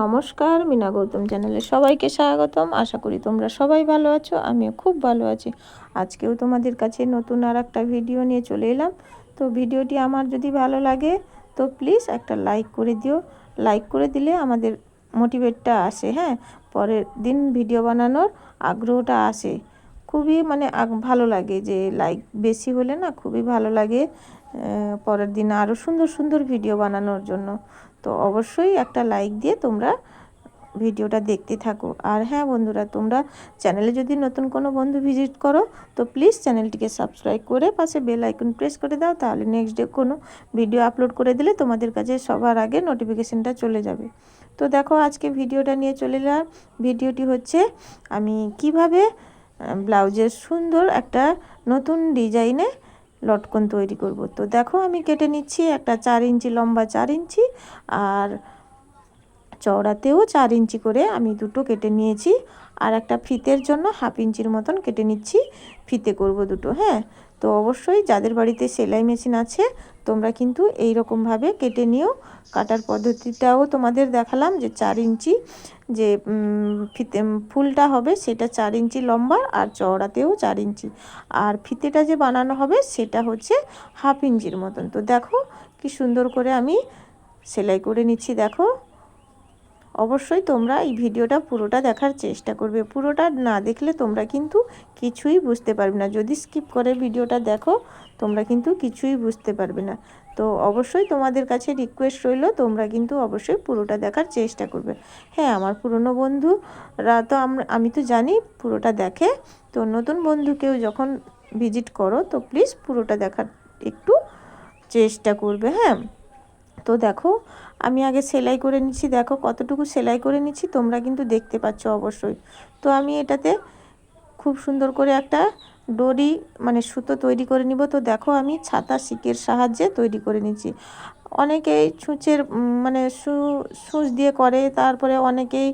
নমস্কার মিনা গৌতম চ্যানেলে সবাইকে স্বাগতম। আশা করি তোমরা সবাই ভালো আছো, আমিও খুব ভালো আছি। আজকেও তোমাদের কাছে নতুন আর একটা ভিডিও নিয়ে চলে এলাম। তো ভিডিওটি আমার যদি ভালো লাগে, তো প্লিজ একটা লাইক করে দিও। লাইক করে দিলে আমাদের মোটিভেটটা আসে হ্যাঁ? পরের দিন ভিডিও বানানোর আগ্রহটা আসে। খুবই মানে ভালো লাগে যে লাইক বেশি হলে না খুবই ভালো লাগে পরের দিন আরও সুন্দর সুন্দর ভিডিও বানানোর জন্য। তো অবশ্যই একটা লাইক দিয়ে তোমরা ভিডিওটা দেখতে থাকো। আর হ্যাঁ বন্ধুরা, তোমরা চ্যানেলে যদি নতুন কোনো বন্ধু ভিজিট করো, তো প্লিজ চ্যানেলটিকে সাবস্ক্রাইব করে পাশে বেল আইকন প্রেস করে দাও, তাহলে নেক্সট ডে কোনো ভিডিও আপলোড করে দিলে তোমাদের কাছে সবার আগে নোটিফিকেশানটা চলে যাবে। তো দেখো, আজকে ভিডিওটা নিয়ে চলে এলাম। ভিডিওটি হচ্ছে, আমি কীভাবে ব্লাউজের সুন্দর একটা নতুন ডিজাইনে লটকন তৈরি করব। তো দেখো আমি কেটে নিচ্ছি একটা চার ইঞ্চি লম্বা চার ইঞ্চি আর চওড়াতেও চার ইঞ্চি করে আমি দুটো কেটে নিয়েছি। আর একটা ফিতের জন্য হাফ ইঞ্চির মতন কেটে নিচ্ছি। ফিতে করব দুটো হ্যাঁ? তো অবশ্যই যাদের বাড়িতে সেলাই মেশিন আছে, তোমরা কিন্তু এই রকমভাবে কেটে নিও। কাটার পদ্ধতিটাও তোমাদের দেখালাম যে চার ইঞ্চি যে ফিতে, ফুলটা হবে সেটা চার ইঞ্চি লম্বা আর চওড়াতেও চার ইঞ্চি। আর ফিতেটা যে বানানো হবে সেটা হচ্ছে হাফ ইঞ্চির মতন। তো দেখো কি সুন্দর করে আমি সেলাই করে নিচ্ছি, দেখো। অবশ্যই তোমরা এই ভিডিওটা পুরোটা দেখার চেষ্টা করবে। পুরোটা না দেখলে তোমরা কিন্তু কিছুই বুঝতে পারবে না। যদি স্কিপ করে ভিডিওটা দেখো, তোমরা কিন্তু কিছুই বুঝতে পারবে না। তো অবশ্যই তোমাদের কাছে রিকোয়েস্ট রইল, তোমরা কিন্তু অবশ্যই পুরোটা দেখার চেষ্টা করবে। হ্যাঁ আমার পুরনো বন্ধুরা তো আমি তো জানি পুরোটা দেখে। তো নতুন বন্ধুকেও যখন ভিজিট করো, তো প্লিজ পুরোটা দেখার একটু চেষ্টা করবে হ্যাঁ। তো দেখো, আমি আগে সেলাই করে নিচ্ছি। দেখো কতটুকু সেলাই করে নিচ্ছি, তোমরা কিন্তু দেখতে পাচ্ছ অবশ্যই। তো আমি এটাতে খুব সুন্দর করে একটা ডরি মানে সুতো তৈরি করে নিব। তো দেখো আমি ছাতা শিকের সাহায্যে তৈরি করে নিচ্ছি। অনেকেই ছুঁচের মানে সু, সুচ দিয়ে করে, তারপরে অনেকেই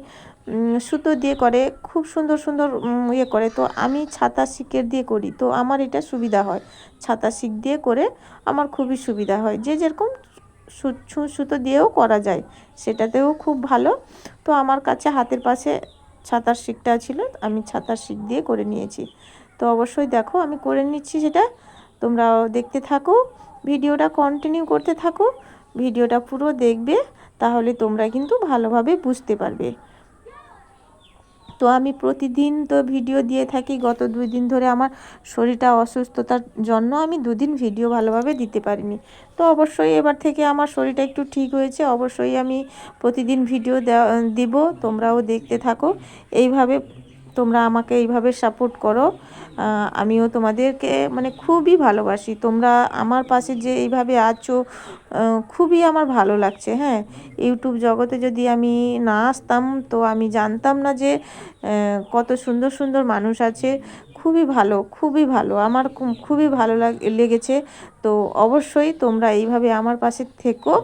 সুতো দিয়ে করে, খুব সুন্দর সুন্দর ইয়ে করে। তো আমি ছাতা শিকের দিয়ে করি, তো আমার এটা সুবিধা হয়। ছাতা শিক দিয়ে করে আমার খুবই সুবিধা হয়। যে যেরকম সুতো দিয়েও করা যায়। সেটাতেও খুব ভালো। তো আমার কাছে হাতের পাশে ছাতার শিকটা ছিল, আমি ছাতার শিক দিয়ে করে নিয়েছি। তো অবশ্যই দেখো, আমি করে নিচ্ছি সেটা। তোমরা দেখতে থাকো, ভিডিওটা কন্টিনিউ করতে থাকো, ভিডিওটা পুরো দেখবে, তাহলে তোমরা কিন্তু ভালোভাবে বুঝতে পারবে। তো আমি প্রতিদিন তো ভিডিও দিয়ে থাকি। গত দুই দিন ধরে আমার শরীরটা অসুস্থতার জন্য আমি দুদিন ভিডিও ভালোভাবে দিতে পারিনি। তো অবশ্যই এবার থেকে আমার শরীরটা একটু ঠিক হয়েছে। অবশ্যই আমি প্রতিদিন ভিডিও দেওয়া, দিব। তোমরাও দেখতে থাকো। এইভাবে তোমরা আমাকে এইভাবে সাপোর্ট করো। আমিও তোমাদেরকে মানে খুবই ভালোবাসি। তোমরা আমার পাশে যে এইভাবে আছো খুবই আমার ভালো লাগছে হ্যাঁ। ইউটিউব জগতে যদি আমি না আসতাম, তো আমি জানতাম না যে কত সুন্দর সুন্দর মানুষ আছে। খুবই ভালো খুবই ভালো। আমার খুবই ভালো লেগেছে। তো অবশ্যই তোমরা এইভাবে আমার পাশে থেকো।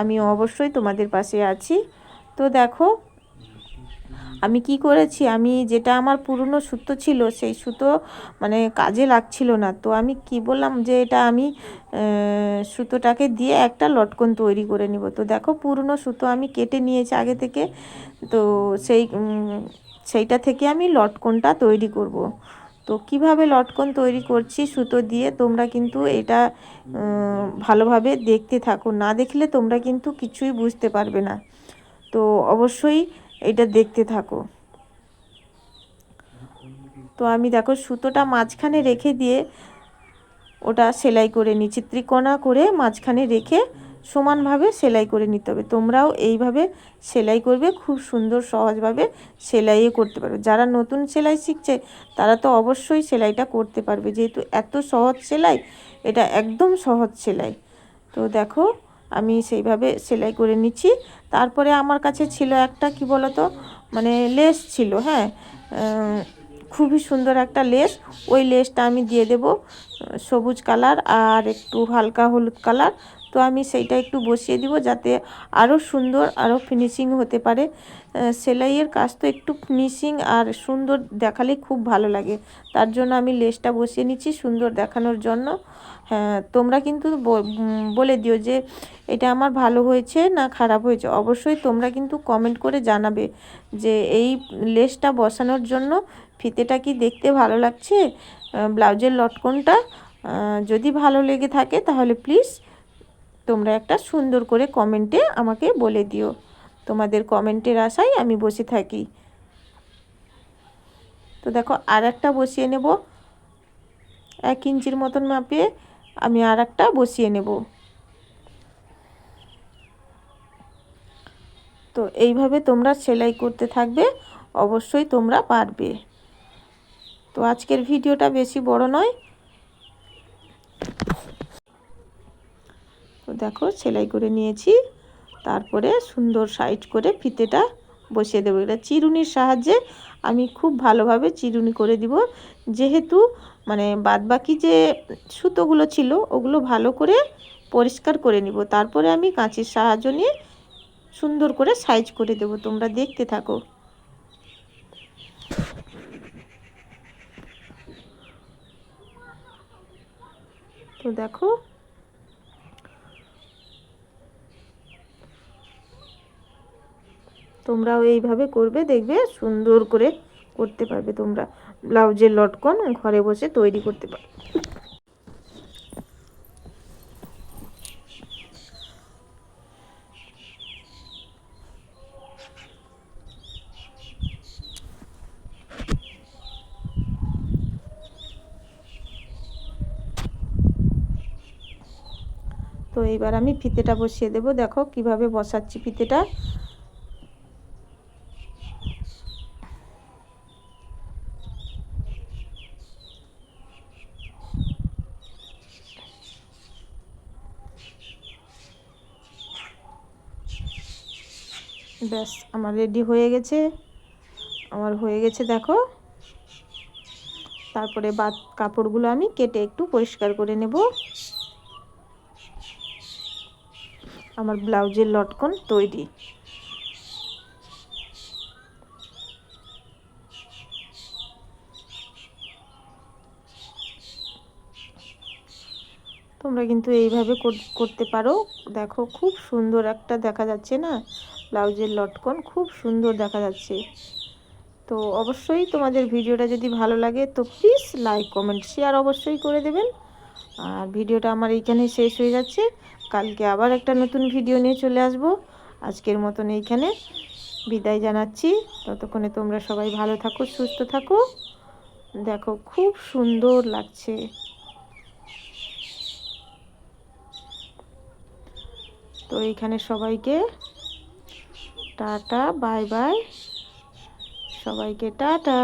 আমি অবশ্যই তোমাদের পাশে আছি। তো দেখো আমি কি করেছি? আমি যেটা আমার পুরনো সুতো ছিল, সেই সুতো মানে কাজে লাগছিল না। তো আমি কি বললাম যে, এটা আমি সুতোটাকে দিয়ে একটা লটকন তৈরি করে নিব। তো দেখো পুরনো সুতো আমি কেটে নিয়েছি আগে থেকে। তো সেই সেইটা থেকে আমি লটকনটা তৈরি করব। তো কীভাবে লটকন তৈরি করছি সুতো দিয়ে, তোমরা কিন্তু এটা ভালোভাবে দেখতে থাকো। না দেখলে তোমরা কিন্তু কিছুই বুঝতে পারবে না। তো অবশ্যই এটা দেখতে থাকো। তো আমি দেখো সুতোটা মাঝখানে রেখে দিয়ে ওটা সেলাই করে নিচ্ছি ত্রিকোণা করে মাঝখানে রেখে সমানভাবে সেলাই করে নিতে হবে। তোমরাও এইভাবে সেলাই করবে, খুব সুন্দর সহজভাবে সেলাইও করতে পারবে। যারা নতুন সেলাই শিখছে, তারা তো অবশ্যই সেলাইটা করতে পারবে। যেহেতু এত সহজ সেলাই, এটা একদম সহজ সেলাই। তো দেখো আমি সেইভাবে সেলাই করে নিচ্ছি। তারপরে আমার কাছে ছিল একটা, কি বলতো মানে লেস ছিল হ্যাঁ খুবই সুন্দর একটা লেস। ওই লেসটা আমি দিয়ে দেব, সবুজ কালার আর একটু হালকা হলুদ কালার। তো আমি সেইটা একটু বসিয়ে দিব যাতে আরও সুন্দর আরও ফিনিশিং হতে পারে। সেলাইয়ের কাজ তো একটু ফিনিশিং আর সুন্দর দেখালেই খুব ভালো লাগে। তার জন্য আমি লেসটা বসিয়ে নিচ্ছি সুন্দর দেখানোর জন্য। হ্যাঁ তোমরা কিন্তু বলে দিও যে এটা আমার ভালো হয়েছে না খারাপ হয়েছে। অবশ্যই তোমরা কিন্তু কমেন্ট করে জানাবে যে এই লেসটা বসানোর জন্য ফিতেটা কি দেখতে ভালো লাগছে? ব্লাউজের লটকনটা যদি ভালো লেগে থাকে তাহলে প্লিজ তোমরা একটা সুন্দর করে কমেন্টে আমাকে বলে দিও। তোমাদের কমেন্টের আশায় আমি বসে থাকি। তো দেখো আর একটা বসিয়ে নেব। এক ইঞ্চির মতন মাপিয়ে আমি আর একটা বসিয়ে নেব। তো এইভাবে তোমরা সেলাই করতে থাকবে, অবশ্যই তোমরা পারবে। তো আজকের ভিডিওটা বেশি বড় নয় দেখো, সেলাই করে নিয়েছি। তারপরে সুন্দর সাইজ করে ফিতেটা বসিয়ে দেবো। এটা চিরুনির সাহায্যে আমি খুব ভালোভাবে চিরুনি করে দিব। যেহেতু মানে বাদবাকি যে সুতোগুলো ছিল, ওগুলো ভালো করে পরিষ্কার করে নিব। তারপরে আমি কাঁচির সাহায্য নিয়ে সুন্দর করে সাইজ করে দেব। তোমরা দেখতে থাকো। তো দেখো তোমরাও এইভাবে করবে, দেখবে সুন্দর করে করতে পারবে তোমরা। ব্লাউজের লটকন ঘরে বসে তৈরি করতে পারবে। তো এইবার আমি ফিতেটা বসিয়ে দেব। দেখো কীভাবে বসাচ্ছি ফিতেটা। ব্যাস, আমার রেডি হয়ে গেছে। আমার হয়ে গেছে, দেখো। তারপরে বাদ কাপড়গুলো আমি কেটে একটু পরিষ্কার করে নেব। আমার ব্লাউজের লটকন তৈরি। তোমরা কিন্তু এইভাবে করতে পারো। দেখো, খুব সুন্দর একটা দেখা যাচ্ছে না? ব্লাউজের লটকন খুব সুন্দর দেখা যাচ্ছে। তো অবশ্যই তোমাদের ভিডিওটা যদি ভালো লাগে, তো প্লিজ লাইক কমেন্ট শেয়ার অবশ্যই করে দেবেন। আর ভিডিওটা আমার এইখানে শেষ হয়ে যাচ্ছে। কালকে আবার একটা নতুন ভিডিও নিয়ে চলে আসব। আজকের মতন এইখানে বিদায় জানাচ্ছি। ততক্ষণে তোমরা সবাই ভালো থাকো, সুস্থ থাকো। দেখো খুব সুন্দর লাগছে। তো এইখানে সবাইকে টাটা বাই বাই সবাইকে টাটা